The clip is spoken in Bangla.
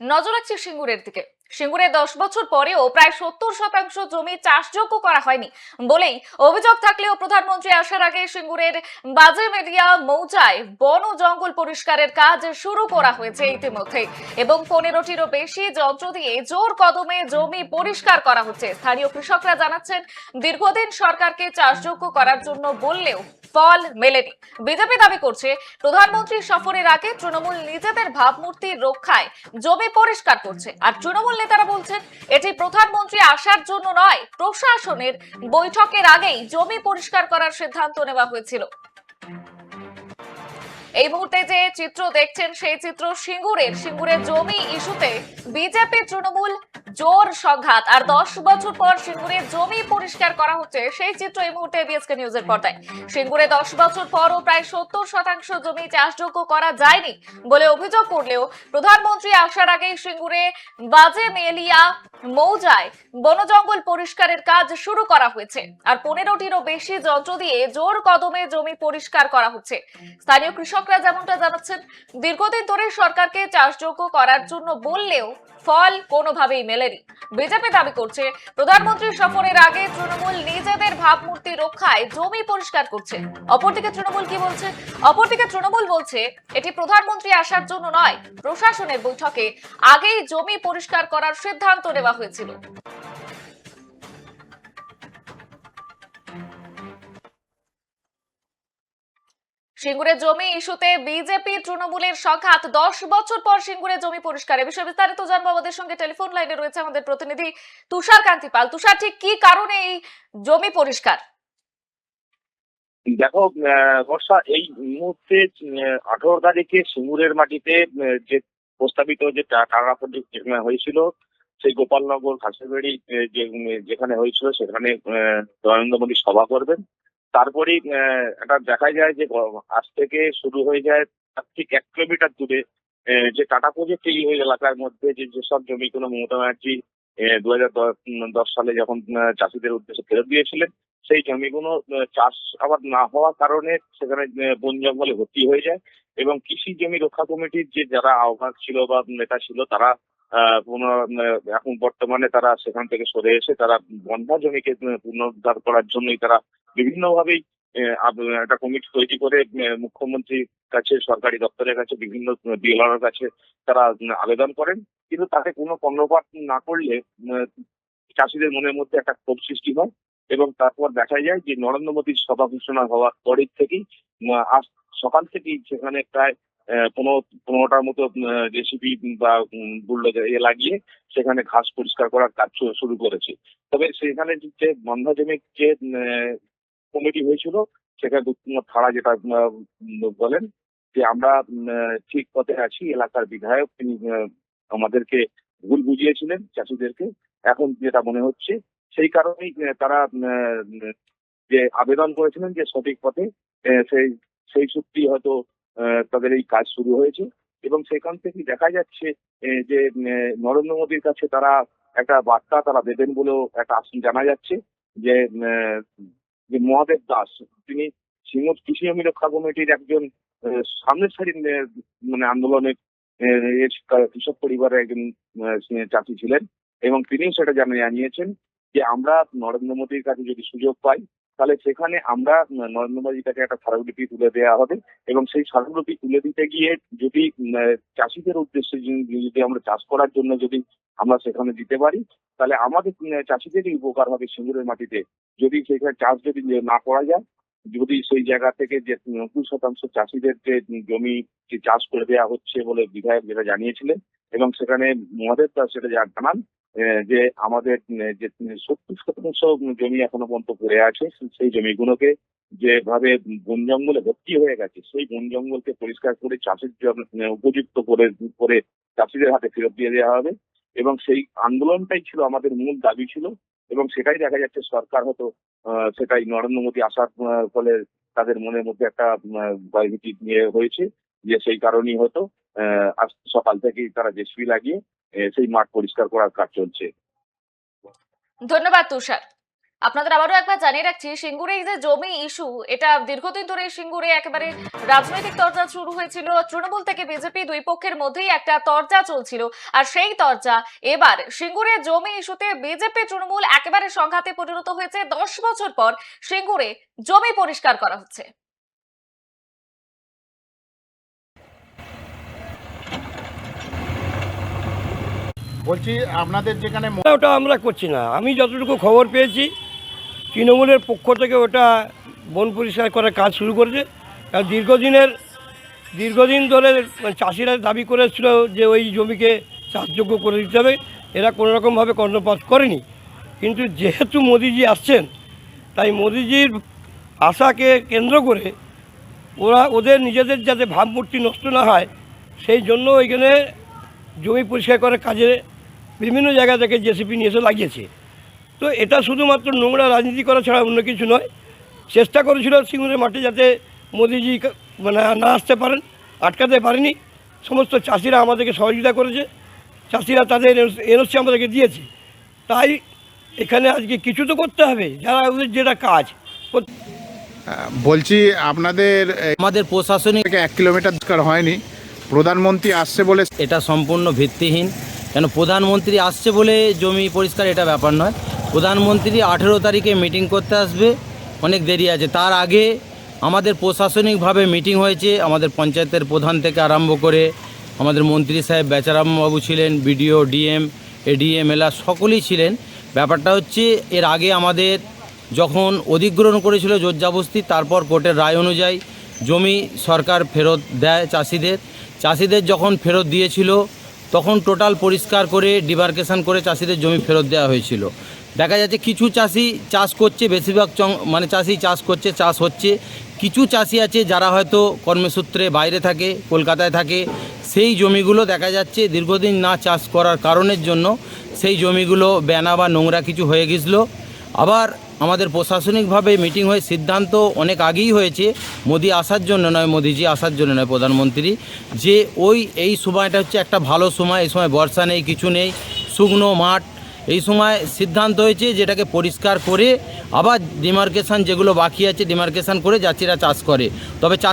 নজর রাখছি সিঙ্গুরের দিকে। সিঙ্গুরে দশ বছর পরেও প্রায় সত্তর শতাংশ জমি চাষযোগ্য করা হয়নি বলেই অভিযোগ থাকলেও প্রধানমন্ত্রী আসার আগে সিঙ্গুরের বাজে মেডিয়া মৌজায় বন জঙ্গল পরিষ্কারের কাজ শুরু করা হয়েছে ইতিমধ্যে এবং পনেরোটিরও বেশি যন্ত্র দিয়ে জোর কদমে জমি পরিষ্কার করা হচ্ছে। স্থানীয় কৃষকরা জানাচ্ছেন, দীর্ঘদিন সরকারকে চাষযোগ্য করার জন্য বললেও ফল মেলেনি। বিজেপি দাবি করছে, প্রধানমন্ত্রী সফরের আগে তৃণমূল নিজেদের ভাবমূর্তি রক্ষায় জমি পরিষ্কার করছে। আর তৃণমূল নেতারা বলছেন, এটি প্রধানমন্ত্রী আসার জন্য নয়, প্রশাসনের বৈঠকের আগেই জমি পরিষ্কার করার সিদ্ধান্ত নেওয়া হয়েছিল। এই মুহূর্তে যে চিত্র দেখছেন, সেই চিত্র সিঙ্গুরের। সিঙ্গুরের জমি ইস্যুতে বিজেপি তৃণমূল জোর সংঘাত। আর দশ বছর পর সিঙ্গুরের জমি পরিষ্কার করা হচ্ছে, সেই চিত্র এই মুহূর্তে বিএসকে নিউজের পর্দায়। সিঙ্গুরে দশ বছর পরও প্রায় সত্তর শতাংশ জমি চাষযোগ্য করা যায়নি বলে অভিযোগ করলেও প্রধানমন্ত্রী আসার আগেই সিঙ্গুরে বাজে মেলিয়া মৌজায় বনজঙ্গল পরিষ্কারের কাজ শুরু করা হয়েছে। আর পনেরোটিরও বেশি যন্ত্র দিয়ে জোর কদমে জমি পরিষ্কার করা হচ্ছে। স্থানীয় কৃষকরা যেমনটা জানাচ্ছেন, দীর্ঘদিন ধরে সরকারকে চাষযোগ্য করার জন্য বললেও ফল কোনোভাবেই মেলেনি। বিজেপি দাবি করছে, প্রধানমন্ত্রী সফরের আগে তৃণমূল নিজেদের ভাবমূর্তি রক্ষায় জমি পরিষ্কার করছে। অপরদিকে তৃণমূল কি বলছে? অপরদিকে তৃণমূল বলছে, এটি প্রধানমন্ত্রী আসার জন্য নয়, প্রশাসনের বৈঠকে আগেই জমি পরিষ্কার করার সিদ্ধান্ত নেওয়া হয়েছিল। সিঙ্গুরের জমি ইস্যুতে বিজেপি তৃণমূলের সংঘাত দশ বছর পর সিঙ্গুরের জমি পরিষ্কার। এ বিষয়ে বিস্তারিত জানব আমাদের সঙ্গে। টেলিফোন লাইনে রয়েছে আমাদের প্রতিনিধি তুষার কান্তি পাল। তুষার, ঠিক কি কারণে এই জমি পরিষ্কার? দেখো বর্ষা, এই মুহূর্তে আঠারো তারিখে সিঙ্গুরের মাটিতে যে প্রস্তাবিত যে টাকা প্রজেক্ট হয়েছিল, সেই গোপালনগর খাসিবাড়ি যেখানে হয়েছিল, সেখানে নরেন্দ্র মোদী সভা করবেন। তারপরেই এটা দেখা যায় যে আজ থেকে শুরু হয়ে যায় তার ঠিক এক কিলোমিটার দূরে যে টাটা প্রজেক্ট এই এলাকার মধ্যে যে যেসব জমিগুলো মমতা ব্যানার্জি দু হাজার দশ সালে যখন চাষিদের উদ্দেশ্যে ফেরত দিয়েছিলেন, সেই জমিগুলো চাষ আবাদ না হওয়ার কারণে সেখানে বন জঙ্গলে ভর্তি হয়ে যায় এবং কৃষি জমি রক্ষা কমিটির যে যারা আহ্বায়ক ছিল বা নেতা ছিল তারা এখন বর্তমানে তারা সেখান থেকে সরে এসে তারা বন্ধা জমিকে পুনরুদ্ধার করার জন্যই তারা বিভিন্নভাবেই একটা কমিটি তৈরি করে মুখ্যমন্ত্রীর কাছে, সরকারি দপ্তরের কাছে, বিভিন্ন ডিএলআর কাছে তারা আবেদন করেন। কিন্তু তাতে কোনো কর্ণপাত না করলে চাষিদের মনের মধ্যে একটা ক্ষোভ সৃষ্টি হয় এবং তারপর দেখা যায় যে নরেন্দ্র মোদীর সভা ঘোষণা হওয়ার পরের থেকেই আজ সকাল থেকেই সেখানে প্রায় পনেরো পনেরোটার মতো জেসিবি বা বুল্ডোজার এ লাগিয়ে সেখানে ঘাস পরিষ্কার করার কাজ শুরু করেছে। তবে সেখানে যে বন্ধা জমির যে কমিটি হয়েছিল, সেখানে থাড়া যেটা বলেন, যে আমরা ঠিক পথে আছি, এলাকার বিধায়ক তিনি আমাদেরকে ভুল বুঝিয়েছিলেন চাষিদেরকে। এখন যেটা মনে হচ্ছে, সেই কারণেই তারা যে আবেদন করেছিলেন যে সঠিক পথে সেই সেই সূত্রে হয়তো তাদের এই কাজ শুরু হয়েছে এবং সেখান থেকে দেখা যাচ্ছে যে নরেন্দ্র মোদীর কাছে তারা একটা বার্তা তারা দেবেন বলেও একটা আসন জানা যাচ্ছে যে যে মহাদেব দাস, তিনি সিঙ্গুর কৃষি জমি রক্ষা কমিটির একজন সামনের সারির মানে আন্দোলনের কৃষক পরিবারের একজন চাষি ছিলেন এবং তিনিও সেটা জানা জানিয়েছেন যে আমরা নরেন্দ্র মোদীর কাছে যদি সুযোগ পাই তাহলে সেখানে আমরা নরেন্দ্র একটা স্মারকলিপি তুলে দেওয়া হবে এবং সেই স্মারকলিপি তুলে দিতে গিয়ে যদি চাষিদের উদ্দেশ্যে যদি আমরা চাষ করার জন্য যদি আমরা সেখানে দিতে পারি, তাহলে আমাদের চাষিদেরই উপকার হবে সিঙ্গুরের মাটিতে। যদি সেখানে চাষ যদি না করা যায়, যদি সেই জায়গা থেকে যে নব্বই শতাংশ চাষিদের যে জমি চাষ করে দেওয়া হচ্ছে বলে বিধায়ক যেটা জানিয়েছিলেন এবং সেখানে মহাদেব দাস সেটা যা জানান যে আমাদের যে সত্তর শতাংশ জমি এখনও পর্যন্ত পড়ে আছে সেই জমিগুলোকে যেভাবে বন জঙ্গলে ভর্তি হয়ে গেছে সেই বন জঙ্গলকে পরিষ্কার করে চাষের উপযুক্ত করে করে চাষিদের হাতে ফেরত দিয়ে দেওয়া হবে। এবং সেই আন্দোলনটাই ছিল আমাদের মূল দাবি ছিল এবং সেটাই দেখা যাচ্ছে সরকার আহ, সেটাই নরেন্দ্র মোদী আসার ফলে তাদের মনের মধ্যে একটা ভয়ভীতি নিয়ে হয়েছে যে সেই কারণেই আহ, আজ সকাল থেকেই তারা জেসপি লাগিয়ে সেই মাঠ পরিষ্কার করার কাজ চলছে। ধন্যবাদ, তুষার। আপনাদের আবারও একবার জানিয়ে রাখছি, সিঙ্গুরে এই যে জমি ইস্যু, এটা দীর্ঘদিন ধরে সিঙ্গুরে একেবারে রাজনৈতিক তরজা শুরু হয়েছিল। তৃণমূল থেকে বিজেপি দুই পক্ষের মধ্যেই একটা তরজা চলছিল। আর সেই তরজা এবার সিঙ্গুরে জমি ইস্যুতে বিজেপি তৃণমূল একেবারে সংঘাতে পরিণত হয়েছে। দশ বছর পর সিঙ্গুরে জমি পরিষ্কার করা হচ্ছে। বলছি, আপনাদের যেখানে ওটা আমরা করছি না। আমি যতটুকু খবর পেয়েছি, তৃণমূলের পক্ষ থেকে ওটা বন পরিষ্কার করার কাজ শুরু করেছে। কারণ দীর্ঘদিনের, দীর্ঘদিন ধরে চাষিরা দাবি করেছিল যে ওই জমিকে চাষযোগ্য করে দিতে হবে। এরা কোনো রকমভাবে কর্ণপাত করেনি। কিন্তু যেহেতু মোদিজি আসছেন, তাই মোদিজির আশাকে কেন্দ্র করে ওরা, ওদের নিজেদের যাতে ভাবমূর্তি নষ্ট না হয়, সেই জন্য ওইখানে জমি পরিষ্কার করার কাজে বিভিন্ন জায়গা থেকে জেসিপি নিয়ে এসে লাগিয়েছে। তো এটা শুধুমাত্র নোংরা রাজনীতি করা ছাড়া অন্য কিছু নয়। চেষ্টা করেছিল সিঙ্গুরের মাঠে যাতে মোদিজি মানে না আসতে পারেন আটকাতে পারেনি। সমস্ত চাষিরা আমাদেরকে সহযোগিতা করেছে। চাষিরা তাদের এনওসি আমাদেরকে দিয়েছে। তাই এখানে আজকে কিছু তো করতে হবে। যারা ওদের যেটা কাজ বলছি আপনাদের আমাদের প্রশাসনিক এক কিলোমিটার হয়নি। প্রধানমন্ত্রী আসছে বলে এটা সম্পূর্ণ ভিত্তিহীন। কেন প্রধানমন্ত্রী আসছে বলে জমি পরিষ্কার এটা ব্যাপার নয়। প্রধানমন্ত্রী আঠেরো তারিখে মিটিং করতে আসবে, অনেক দেরি আছে। তার আগে আমাদের প্রশাসনিকভাবে মিটিং হয়েছে, আমাদের পঞ্চায়েতের প্রধান থেকে আরম্ভ করে আমাদের মন্ত্রী সাহেব, বেচারামবাবু ছিলেন, বিডিও, ডিএম, এডিএম এলা সকলেই ছিলেন। ব্যাপারটা হচ্ছে, এর আগে আমাদের যখন অধিগ্রহণ করেছিল জোরজাবস্তি, তারপর কোর্টের রায় অনুযায়ী জমি সরকার ফেরত দেয় চাষিদের। চাষিদের যখন ফেরত দিয়েছিল তখন টোটাল পরিষ্কার করে ডিমার্কেশন করে চাষিদের জমি ফেরত দেওয়া হয়েছিল। দেখা যাচ্ছে কিছু চাষি চাষ করছে, বেশিরভাগ চং- মানে চাষি চাষ করছে, চাষ হচ্ছে। কিছু চাষি আছে যারা হয়তো কর্মসূত্রে বাইরে থাকে, কলকাতায় থাকে। সেই জমিগুলো দেখা যাচ্ছে দীর্ঘদিন না চাষ করার কারণের জন্য সেই জমিগুলো বেনা বা নোংরা কিছু হয়ে গেছিল। আবার আমাদের প্রশাসনিকভাবে মিটিং হয়ে সিদ্ধান্ত অনেক আগেই হয়েছে। মোদি আসার জন্য নয়, মোদিজি আসার জন্য নয়, প্রধানমন্ত্রী। যে ওই, এই সময়টা হচ্ছে একটা ভালো সময়। এই সময় বর্ষা নেই, কিছু নেই, শুকনো মাঠ। এই সময় সিদ্ধান্ত হয়েছে যেটাকে পরিষ্কার করে আবার ডিমার্কেশান যেগুলো বাকি আছে, ডিমার্কেশান করে যাত্রীরা চাষ করে। তবে চাষ